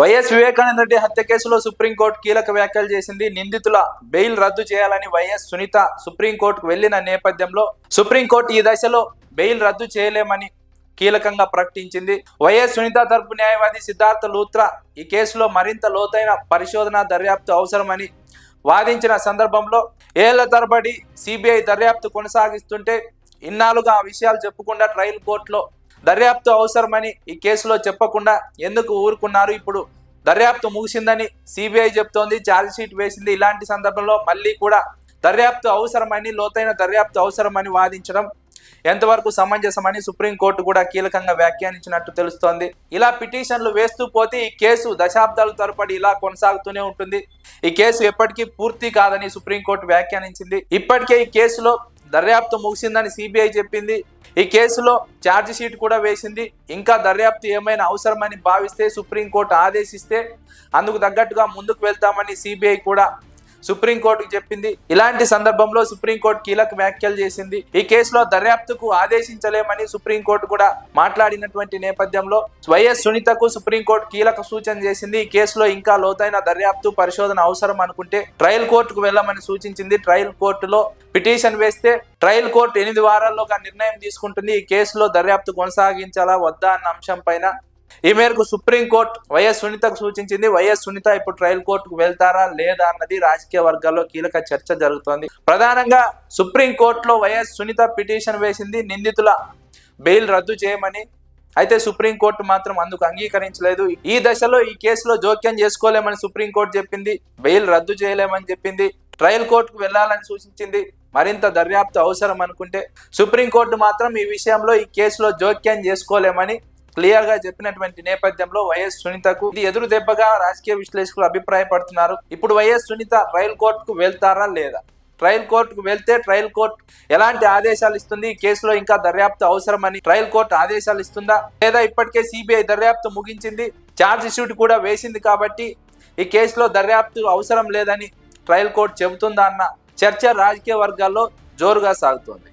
YS Vivekananda Reddy హత్య కేసులో supreme court కీలక వ్యాఖ్యలు చేసింది నిందితుల బెయిల్ రద్దు చేయాలని వైఎస్ సునీత సుప్రీంకోర్టుకు వెళ్ళిన నేపథ్యంలో సుప్రీంకోర్టు ఈ దశలో బెయిల్ రద్దు చేయలేమని కీలకంగా ప్రకటించింది. వైఎస్ సునీత తరపు న్యాయవాది సిద్ధార్థ లూత్రా ఈ కేసులో మరింత లోతైన పరిశోధన దర్యాప్తు అవసరమని వాదించిన సందర్భంలో ఏళ్ళ తరబడి సిబిఐ దర్యాప్తు కొనసాగిస్తుంటే ఇన్నాళ్ళుగా ఆ విషయాలు చెప్పకుండా ట్రయల్ కోర్టులో దర్యాప్తు అవసరమని ఈ కేసులో చెప్పకుండా ఎందుకు ఊరుకున్నారు? ఇప్పుడు దర్యాప్తు ముగిసిందని సిబిఐ చెప్తోంది ఛార్జ్షీట్ వేసింది. ఇలాంటి సందర్భంలో మళ్ళీ కూడా దర్యాప్తు అవసరమని లోతైన దర్యాప్తు అవసరమని వాదించడం ఎంతవరకు సమంజసమని సుప్రీంకోర్టు కూడా కీలకంగా వ్యాఖ్యానించినట్టు తెలుస్తోంది. ఇలా పిటిషన్లు వేస్తూ పోతే ఈ కేసు దశాబ్దాల తరపడి ఇలా కొనసాగుతూనే ఉంటుంది. ఈ కేసు ఎప్పటికీ పూర్తి కాదని సుప్రీంకోర్టు వ్యాఖ్యానించింది. ఇప్పటికే ఈ కేసులో దర్యాప్తు ముగిసిందని సిబిఐ చెప్పింది. ఈ కేసులో ఛార్జ్ షీట్ కూడా వేసింది. ఇంకా దర్యాప్తు ఏమైనా అవసరమని భావిస్తే సుప్రీంకోర్టు ఆదేశిస్తే అందుకు తగ్గట్టుగా ముందుకు వెళ్తామని సిబిఐ కూడా సుప్రీంకోర్టుకు చెప్పింది. ఇలాంటి సందర్భంలో సుప్రీంకోర్టు కీలక వ్యాఖ్యలు చేసింది. ఈ కేసులో దర్యాప్తుకు ఆదేశించలేమని సుప్రీంకోర్టు కూడా మాట్లాడినటువంటి నేపథ్యంలో వైఎస్ సునీతకు సుప్రీంకోర్టు కీలక సూచన చేసింది. ఈ కేసులో ఇంకా లోతైన దర్యాప్తు పరిశోధన అవసరం అనుకుంటే ట్రయల్ కోర్టుకు వెళ్ళమని సూచించింది. ట్రయల్ కోర్టులో పిటిషన్ వేస్తే ట్రయల్ కోర్టు ఎనిమిది వారాల్లోగా నిర్ణయం తీసుకుంటుంది. ఈ కేసులో దర్యాప్తు కొనసాగించాలా వద్దా అన్న అంశం పైన ఈ మేరకు సుప్రీంకోర్టు వైఎస్ సునీతకు సూచించింది వైఎస్ సునీత ఇప్పుడు ట్రయల్ కోర్టుకు వెళ్తారా లేదా అన్నది రాజకీయ వర్గాల్లో కీలక చర్చ జరుగుతోంది. ప్రధానంగా సుప్రీంకోర్టులో వైఎస్ సునీత పిటిషన్ వేసింది నిందితుల బెయిల్ రద్దు చేయమని. అయితే సుప్రీంకోర్టు మాత్రం అందుకు అంగీకరించలేదు. ఈ దశలో ఈ కేసులో జోక్యం చేసుకోలేమని సుప్రీంకోర్టు చెప్పింది బెయిల్ రద్దు చేయలేమని చెప్పింది. ట్రయల్ కోర్టుకు వెళ్ళాలని సూచించింది. మరింత దర్యాప్తు అవసరం అనుకుంటే సుప్రీంకోర్టు మాత్రం ఈ విషయంలో ఈ కేసులో జోక్యం చేసుకోలేమని క్లియర్గా చెప్పినటువంటి నేపథ్యంలో వైఎస్ సునీతకు ఇది ఎదురు దెబ్బగా రాజకీయ విశ్లేషకులు అభిప్రాయపడుతున్నారు. ఇప్పుడు వైఎస్ సునీత ట్రయల్ కోర్టుకు వెళ్తారా లేదా? ట్రయల్ కోర్టుకు వెళ్తే ట్రయల్ కోర్టు ఎలాంటి ఆదేశాలు ఇస్తుంది? కేసులో ఇంకా దర్యాప్తు అవసరమని ట్రయల్ కోర్టు ఆదేశాలు ఇస్తుందా? లేదా ఇప్పటికే సిబిఐ దర్యాప్తు ముగించింది? ఛార్జ్ షీట్ కూడా వేసింది కాబట్టి ఈ కేసులో దర్యాప్తు అవసరం లేదని ట్రయల్ కోర్టు చెబుతుందా అన్న చర్చ రాజకీయ వర్గాల్లో జోరుగా సాగుతోంది.